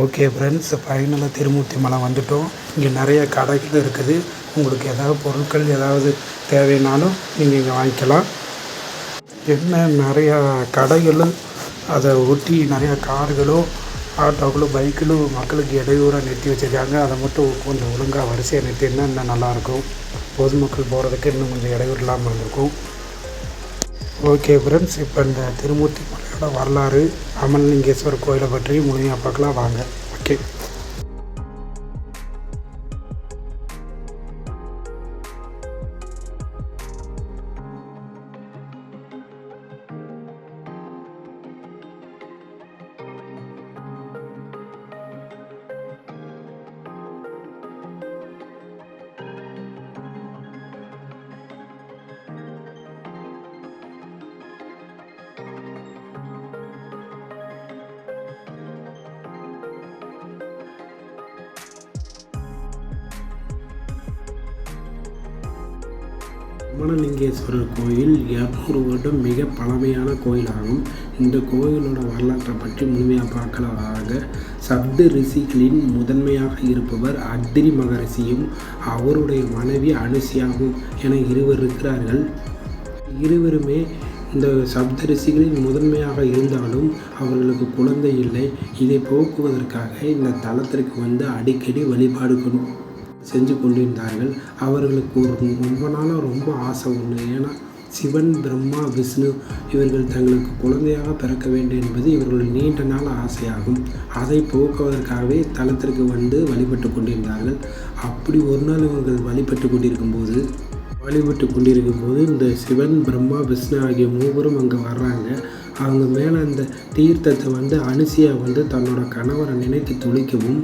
Okay friends ஃபைனலாக திருமூர்த்தி மலை வந்துட்டோம். இங்கே நிறைய கடைகள் இருக்குது. உங்களுக்கு ஏதாவது பொருட்கள் ஏதாவது தேவைனாலும் நீங்கள் இங்கே வாங்கிக்கலாம். என்ன நிறையா கடைகளும் அதை ஒட்டி நிறையா கார்களும் ஆட்டோக்களும் பைக்கிலும் மக்களுக்கு இடையூறாக நிறுத்தி வச்சுருக்காங்க. அதை மட்டும் கொஞ்சம் ஒழுங்காக வரிசையாக நிறுத்தினா இன்னும் நல்லாயிருக்கும். பொதுமக்கள் போகிறதுக்கு இன்னும் கொஞ்சம் இடையூறு இல்லாமல் இருந்திருக்கும். ஓகே ஃப்ரெண்ட்ஸ் இப்போ இந்த திருமூர்த்தி மலை வரலாறு அமலிங்கேஸ்வரர் கோயிலை பற்றி முழுமையாக பார்க்கலாம். வாங்க. ஓகே. அமனலிங்கேஸ்வரர் கோயில் இரநூறு வருடம் மிக பழமையான கோயிலாகும். இந்த கோயிலோட வரலாற்றை பற்றி முழுமையாக பார்க்கலாக சப்த ரிஷிகளின் முதன்மையாக இருப்பவர் அத்திரி மகரிஷியும் அவருடைய மனைவி அனுசியாவும் என இருவர் இருக்கிறார்கள். இருவருமே இந்த சப்த ரிஷிகளின் முதன்மையாக இருந்தாலும் அவர்களுக்கு குழந்தை இல்லை. இதை போக்குவதற்காக இந்த தலத்திற்கு வந்து அடிக்கடி வழிபாடு கொண்டு செஞ்சு கொண்டிருந்தார்கள். அவர்களுக்கு ஒரு ரொம்ப நாளாக ரொம்ப ஆசை ஒன்று ஏன்னா சிவன் பிரம்மா விஷ்ணு இவர்கள் தங்களுக்கு குழந்தையாக பிறக்க வேண்டும் என்பது இவர்கள் நீண்ட நாள் ஆசையாகும். அதை போக்குவதற்காகவே தளத்திற்கு வந்து வழிபட்டு கொண்டிருந்தார்கள். அப்படி ஒரு நாள் இவர்கள் வழிபட்டு கொண்டிருக்கும்போது வழிபட்டு கொண்டிருக்கும் போது இந்த சிவன் பிரம்மா விஷ்ணு ஆகிய மூவரும் அங்கே வர்றாங்க. அவங்க மேலே அந்த தீர்த்தத்தை வந்து அனுசியா வந்து தன்னோட கணவரை நினைத்து துளிக்கவும்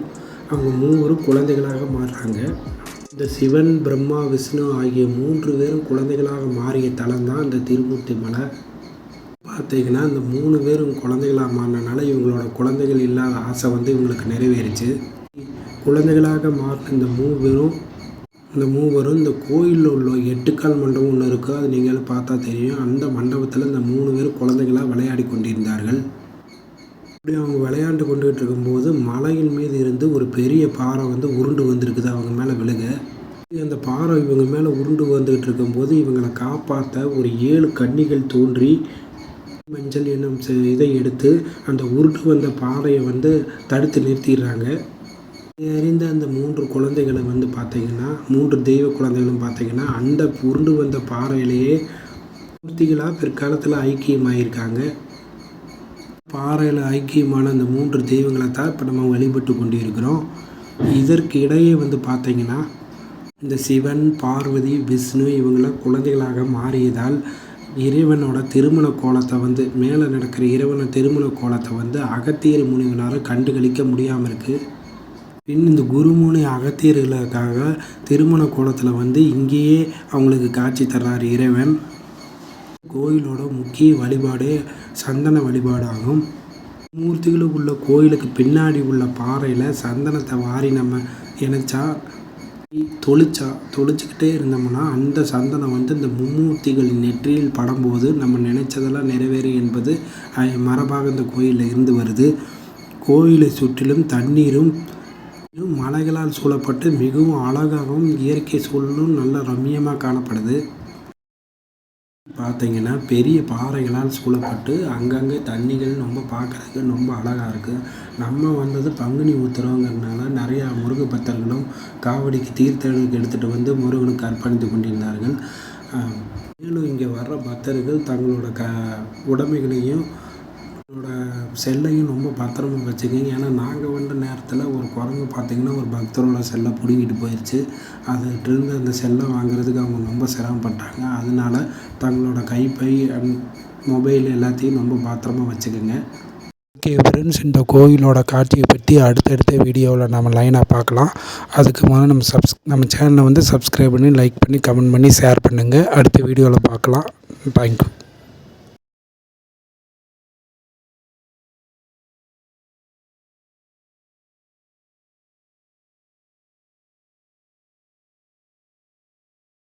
அவங்க மூவரும் குழந்தைகளாக மாறுறாங்க. இந்த சிவன் பிரம்மா விஷ்ணு ஆகிய மூன்று பேரும் குழந்தைகளாக மாறிய தலம் தான் இந்த திருமூர்த்தி மலை. பார்த்தீங்கன்னா இந்த மூணு பேரும் குழந்தைகளாக மாறினால இவங்களோட குழந்தைகள் இல்லாத ஆசை வந்து இவங்களுக்கு நிறைவேறிச்சு. குழந்தைகளாக மாறின இந்த மூவரும் இந்த மூவரும் இந்த கோயிலில் உள்ள எட்டுக்கால் மண்டபம் ஒன்று இருக்குது அது நீங்கள் பார்த்தா தெரியும். அந்த மண்டபத்தில் இந்த மூணு பேரும் குழந்தைகளாக விளையாடி கொண்டிருந்தார்கள். அப்படி அவங்க விளையாண்டு கொண்டுகிட்டு இருக்கும்போது மலையின் மீது இருந்து ஒரு பெரிய பாறை வந்து உருண்டு வந்திருக்குது அவங்க மேலே விழுக. அந்த பாறை இவங்க மேலே உருண்டு வந்துக்கிட்டு இருக்கும்போது இவங்களை காப்பாற்ற ஒரு ஏழு கன்னிகள் தோன்றி மஞ்சள் என்னும் இதை எடுத்து அந்த உருண்டு வந்த பாறையை வந்து தடுத்து நிறுத்திடுறாங்க. அறிந்த அந்த மூன்று குழந்தைகளை வந்து பார்த்திங்கன்னா மூன்று தெய்வ குழந்தைகளும் பார்த்திங்கன்னா அந்த உருண்டு வந்த பாறையிலேயே மூர்த்திகளாக பிற்காலத்தில் ஐக்கியமாயிருக்காங்க. பாறையில் ஐக்கியமான அந்த மூன்று தெய்வங்களை தான் இப்போ நம்ம வழிபட்டு கொண்டு இருக்கிறோம் இதற்கு இடையே வந்து பார்த்திங்கன்னா இந்த சிவன் பார்வதி விஷ்ணு இவங்களாம் குழந்தைகளாக மாறியதால் இறைவனோட திருமண கோலத்தை வந்து மேலே நடக்கிற இறைவன திருமண கோலத்தை வந்து அகத்தியர் முனிவனால் கண்டுகளிக்க முடியாமல் இருக்குது பின் இந்த குருமுனி அகத்தியர்களுக்காக திருமண கோலத்தில் வந்து இங்கேயே அவங்களுக்கு காட்சி தர்றார் இறைவன். கோயிலோட முக்கிய வழிபாடு சந்தன வழிபாடாகும். மூர்த்திகளுக்கு உள்ள கோயிலுக்கு பின்னாடி உள்ள பாறையில் சந்தனத்தை வாரி நம்ம இணைச்சா தொளிச்சா தொளிச்சிக்கிட்டே இருந்தோம்னா அந்த சந்தனம் வந்து இந்த மும்மூர்த்திகளின் நெற்றியில் படும்போது நம்ம நினைச்சதெல்லாம் நிறைவேறும் என்பது மரபாக இந்த கோயிலில் இருந்து வருது. கோயிலை சுற்றிலும் தண்ணீரும் மலைகளால் சூழப்பட்டு மிகவும் அழகாகவும் இயற்கை சூழலும் நல்ல ரம்மியமாக காணப்படுது. பார்த்தீங்கன்னா பெரிய பாறைகளால் சூழப்பட்டு அங்கங்கே தண்ணிகள் ரொம்ப பார்க்குறதுக்கு ரொம்ப அழகாக இருக்குது நம்ம வந்தது பங்குனி உத்திரவங்கிறதுனால நிறையா முருக பக்தர்களும் காவடிக்கு தீர்த்தங்களுக்கு எடுத்துகிட்டு வந்து முருகனுக்கு அர்ப்பணித்து கொண்டிருந்தார்கள். மேலும் இங்கே வர்ற பக்தர்கள் தங்களோட க உடமைகளையும் உங்களோட செல்லையும் ரொம்ப பத்திரமா வச்சுக்கோங்க. ஏன்னா நாங்கள் வந்த நேரத்தில் ஒரு குரங்கு பார்த்திங்கன்னா ஒரு பக்தரோட செல்லை பிடுங்கிட்டு போயிடுச்சு அதுகிட்டருந்து அந்த செல்லை வாங்குறதுக்கு அவங்க ரொம்ப சிரமப்பட்டாங்க. அதனால தங்களோட கைப்பை அண்ட் மொபைல் எல்லாத்தையும் ரொம்ப பத்திரமா வச்சுக்கோங்க. ஓகே ஃப்ரெண்ட்ஸ் இந்த கோயிலோட காட்சியை பற்றி அடுத்தடுத்த வீடியோவில் நம்ம லைனாக பார்க்கலாம். அதுக்கு முதல்ல நம்ம சப்ஸ் நம்ம சேனலை வந்து சப்ஸ்கிரைப் பண்ணி லைக் பண்ணி கமெண்ட் பண்ணி ஷேர் பண்ணுங்கள் அடுத்த வீடியோவில் பார்க்கலாம். தேங்க்யூ